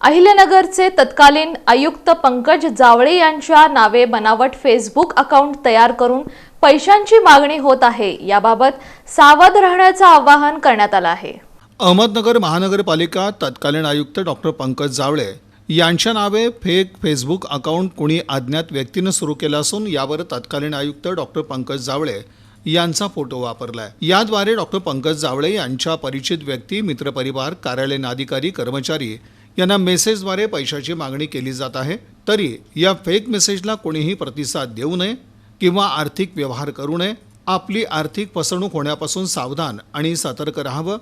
अहिल्यानगरचे तत्कालीन आयुक्त पंकज जावळे यांच्या नावे बनावट फेसबुक अकाउंट तयार करून पैशांची मागणी होत आहे याबाबत सावध राहण्याचं आवाहन करण्यात आलं आहे. अहमदनगर महानगरपालिका तत्कालीन आयुक्त डॉक्टर पंकज जावळे यांच्या नावे फेक फेसबुक अकाउंट कुणी अज्ञात व्यक्तीनं सुरू केलं असून यावर तत्कालीन आयुक्त डॉक्टर पंकज जावळे यांचा फोटो वापरलाय. याद्वारे डॉक्टर पंकज जावळे यांच्या परिचित व्यक्ती मित्रपरिवार कार्यालयीन अधिकारी कर्मचारी यांना मेसेजद्वारे पैशाची मागणी केली जात आहे. तरी या फेक मेसेजला कोणीही प्रतिसाद देऊ नये किंवा आर्थिक व्यवहार करू नये. आपली आर्थिक फसवणूक होण्यापासून सावधान आणि सतर्क राहावं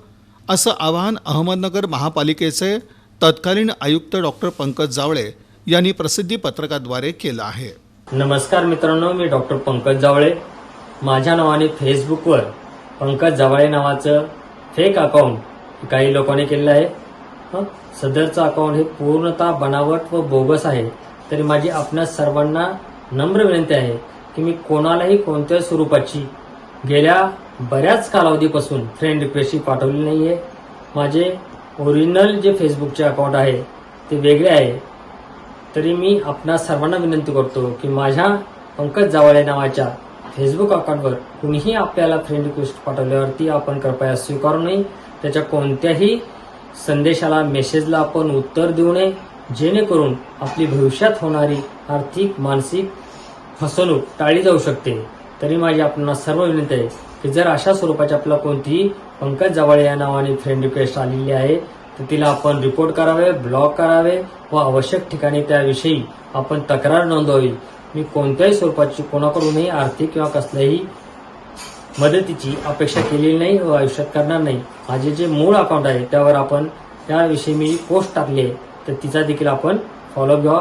असं आवाहन अहमदनगर महापालिकेचे तत्कालीन आयुक्त डॉक्टर पंकज जावळे यांनी प्रसिद्धी पत्रकाद्वारे केलं आहे. नमस्कार मित्रांनो मी डॉक्टर पंकज जावळे. माझ्या नावाने फेसबुकवर पंकज जावळे नावाचं फेक अकाउंट काही लोकांनी केलेलं आहे. सदरचं अकाउंट हे पूर्णतः बनावट व बोगस आहे. तरी माझी आपल्या सर्वांना नम्र विनंती आहे की मी कोणालाही कोणत्या स्वरूपाची गेल्या बऱ्याच कालावधीपासून फ्रेंड रिक्वेस्टची पाठवली नाही आहे माझे ओरिजिनल जे फेसबुकचे अकाउंट आहे ते वेगळे आहे. तरी मी आपणा सर्वांना विनंती करतो की माझ्या पंकज जावळे नावाच्या फेसबुक अकाउंटवर कुणीही आपल्याला फ्रेंड रिक्वेस्ट पाठवल्यावरती आपण कृपया स्वीकारू नये. त्याच्या कोणत्याही संदेशाला मेसेजला आपण उत्तर देऊ नये जेणेकरून आपली भविष्यात होणारी आर्थिक मानसिक फसवणूक टाळली जाऊ शकते. तरी माझी आपल्याला सर्व विनंती आहे की जर अशा स्वरूपाची आपल्याला कोणतीही पंकज जावळे या नावाने फ्रेंड रिक्वेस्ट आलेली आहे तर तिला आपण रिपोर्ट करावे ब्लॉक करावे व आवश्यक ठिकाणी त्याविषयी आपण तक्रार नोंदवावी. मी कोणत्याही स्वरूपाची कोणाकडूनही आर्थिक किंवा कसल्याही मदतीची अपेक्षा केलेली नाही व आयुष्यात करणार नाही. माझे जे मूळ अकाउंट आहे त्यावर आपण त्याविषयी मी पोस्ट टाकली आहे तर तिचा देखील आपण फॉलो घ्यावा